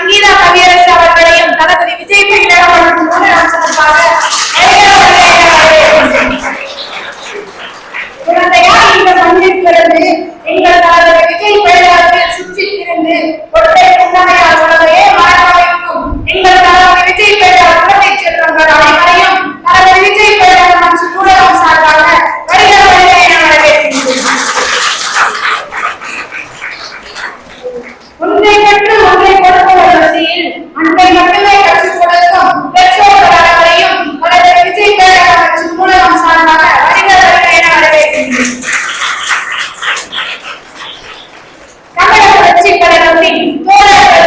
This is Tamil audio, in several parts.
tranquila, Javier, மட்டுமே கட்சி கொடுக்கும் விஜய் பேரவர் கட்சி சார்பாக வருக வருக தமிழக கட்சி பேரவரின் தோழர்கள்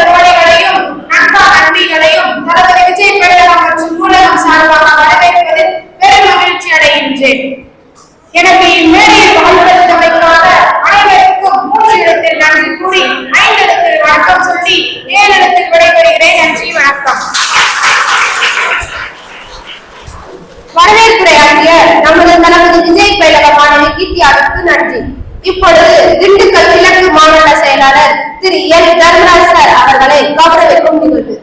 அக்கா நன்றிகளையும் தளபதி விஜய் பேரவர் கட்சி சார்பாக வரவேற்பது பெரும் மகிழ்ச்சி அடைகின்றேன் எனக்கு இம்மேடையில் வணக்கம் சொல்லி மேலிடத்தில் விடைபெறுகிறேன். நன்றி வணக்கம். வரவேற்புரை ஆசிரியர் நமது தளபதி விஜய் பயிலக மாணவி கீர்த்தியாவிற்கு நன்றி. இப்பொழுது திண்டுக்கல் கிழக்கு மாவட்ட செயலாளர் திரு எல். தர்மராஜ் சார் அவர்களை கௌரவிக்கும் நிகழ்வு.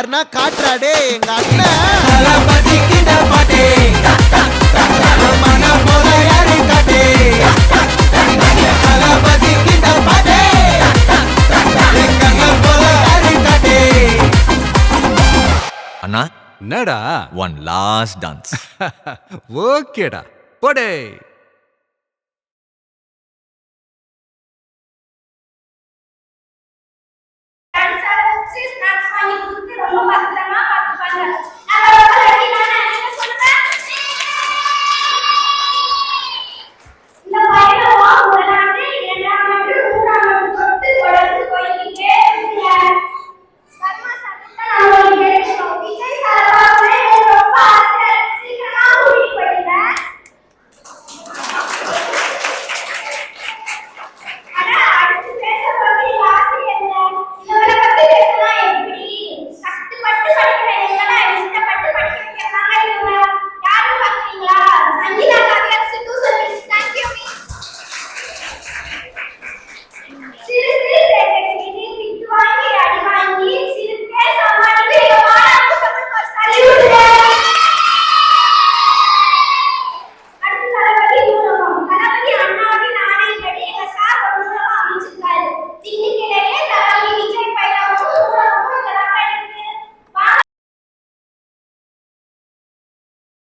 யாருன்னா காட்டுறாடே எங்க அண்ணன் அண்ணா என்னடா? ஒன் லாஸ்ட் டான்ஸ் ஓகேடா. போடே.